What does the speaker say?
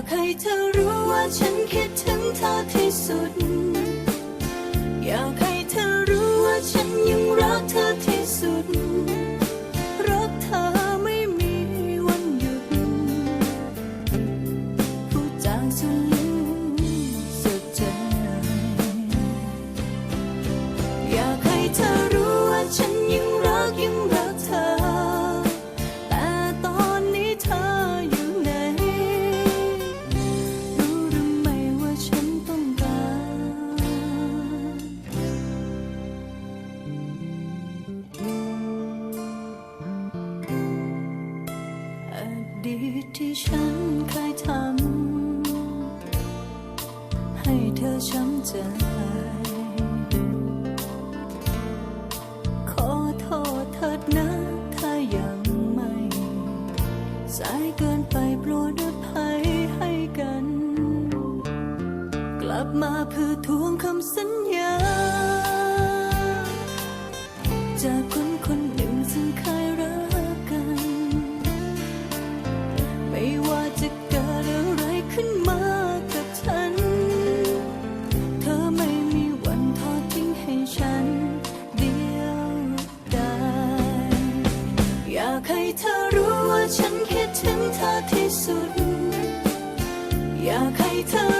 ากให้เธอรู้ว่าฉันคิดถึงเธอที่สุด อยากให้เธอรู้ว่าฉันยังรักเธอที่สุด รักเธอไม่มีวันหยุดพูดจาสุด ที่ฉันเคยทำให้เธอช้ำใจ ขอโทษเถิดนะถ้ายังไม่ สายเกินไปปลดอภัยให้กัน กลับมาเพื่อทวงคำสัญญา จากคน ที่สุด อยากให้เธอ